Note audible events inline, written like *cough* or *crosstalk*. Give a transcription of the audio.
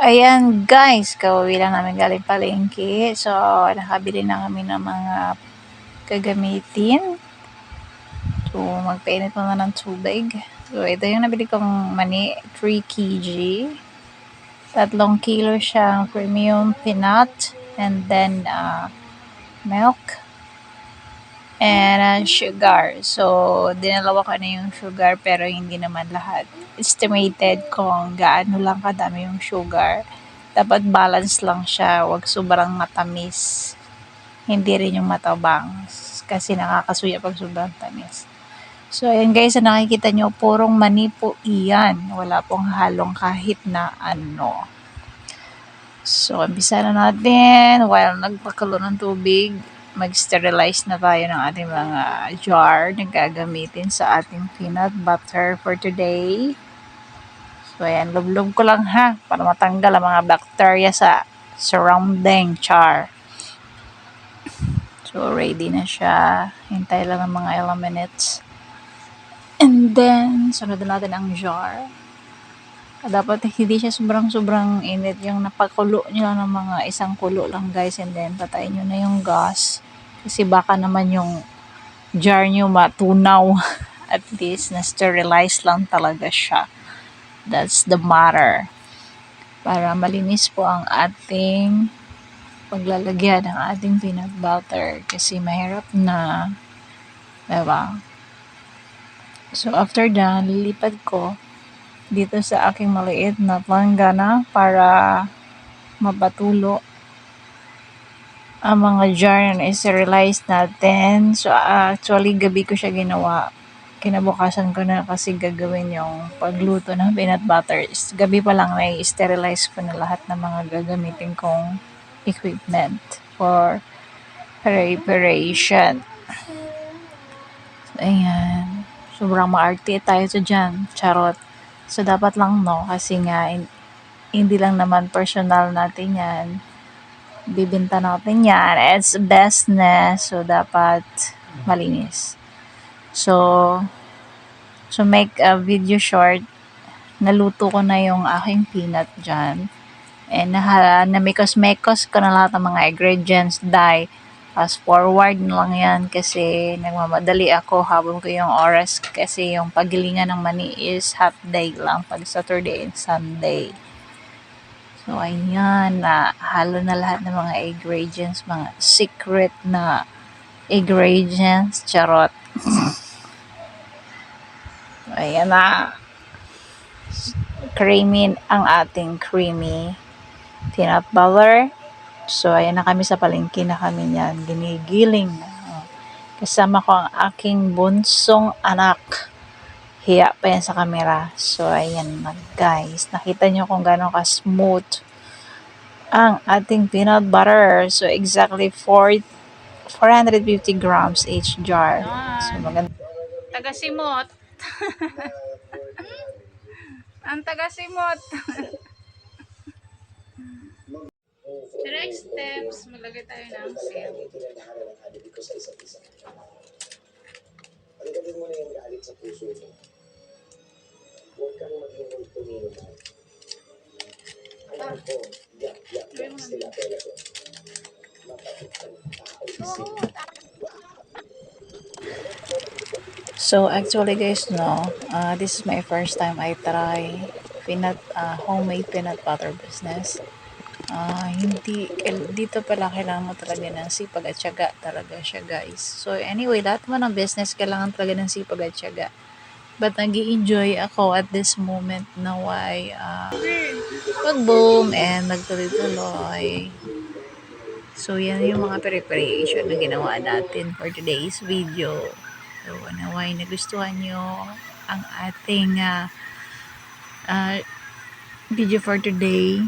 ayan guys, kauwi lang namin galing palengke. So, nakabili na kami ng mga gagamitin. So, magpainit muna ng tubig. So, ito yung nabili kong mani, 3 kg. Tatlong kilo siyang premium peanut. And then, uh, milk. And uh, sugar. So, dinalawa ko na yung sugar pero hindi naman lahat. Estimated kung gaano lang kadami yung sugar. Dapat balance lang siya. Huwag sobrang matamis. Hindi rin yung matabang. Kasi nakakasuya pag sobrang tamis. So, ayan guys, na nakikita nyo, purong mani po iyan. Wala pong halong kahit na ano. So, umpisa na natin. While nagpakulo ng tubig, mag-sterilize na tayo ng ating mga jar na gagamitin sa ating peanut butter for today. So, ayan, lublob ko lang ha, para matanggal ang mga bacteria sa surrounding char. So, ready na siya. Hintay lang ng mga ilang minutes. And then, sunod na natin ang jar. Dapat hindi siya sobrang-sobrang init. Yung napakulo nyo ng mga isang kulo lang guys. And then, patayin nyo na yung gas. Kasi baka naman yung jar nyo matunaw. *laughs* At least, na-sterilize lang talaga siya. That's the matter. Para malinis po ang ating paglalagyan ng ating peanut butter. Kasi mahirap na. Diba? So, after that, lilipad ko dito sa aking maliit na planggana para mapatulo ang mga jar na sterilize natin. So, actually, gabi ko siya ginawa. Kinabukasan ko na kasi gagawin yung pagluto ng peanut butter. Gabi pa lang na sterilize ko na lahat ng mga gagamitin kong equipment for preparation. So, ayan. Sobrang maarte tayo sa dyan. Charot. So, dapat lang no. Kasi nga, hindi lang naman personal natin yan. Bibinta natin yan. It's business. So, dapat malinis. So, to make a video short, naluto ko na yung aking peanut dyan. And na, namikos-mekos ko na lahat ng mga ingredients, dye. Fast forward na lang yan kasi nagmamadali ako habang ko yung oras kasi yung pagilingan ng mani is half day lang pag Saturday and Sunday. So, ayan, na halo na lahat ng mga ingredients, mga secret na ingredients, charot. ayan na. Creamy ang ating creamy peanut butter. So, ayan na kami sa palengke na kami niyan. Ginigiling na. Oh. Kasama ko ang aking bunsong anak. Hiya pa yan sa camera. So, ayan na guys. Nakita nyo kung gano'ng ka-smooth ang ating peanut butter. So, exactly 4, 450 grams each jar. So, maganda. Taga-simot. *laughs* ang taga-simot. *laughs* next steps, maglagay tayo ng seal. Paligatin mo na yung galit sa puso mo. Huwag kang maging multo mo. Alam ko, yak, yak, yak sila tao isip. So, actually guys, no, uh, this is my first time I try peanut, uh, homemade peanut butter business. Ah, hindi, kail- dito pala kailangan mo talaga ng sipag at syaga talaga siya guys. So anyway, lahat mo ng business kailangan talaga ng sipag at syaga. But nag enjoy ako at this moment na why uh, mag-boom and nagtuloy-tuloy. So yan yung mga preparation na ginawa natin for today's video. So naway nagustuhan nyo ang ating uh, uh, video for today.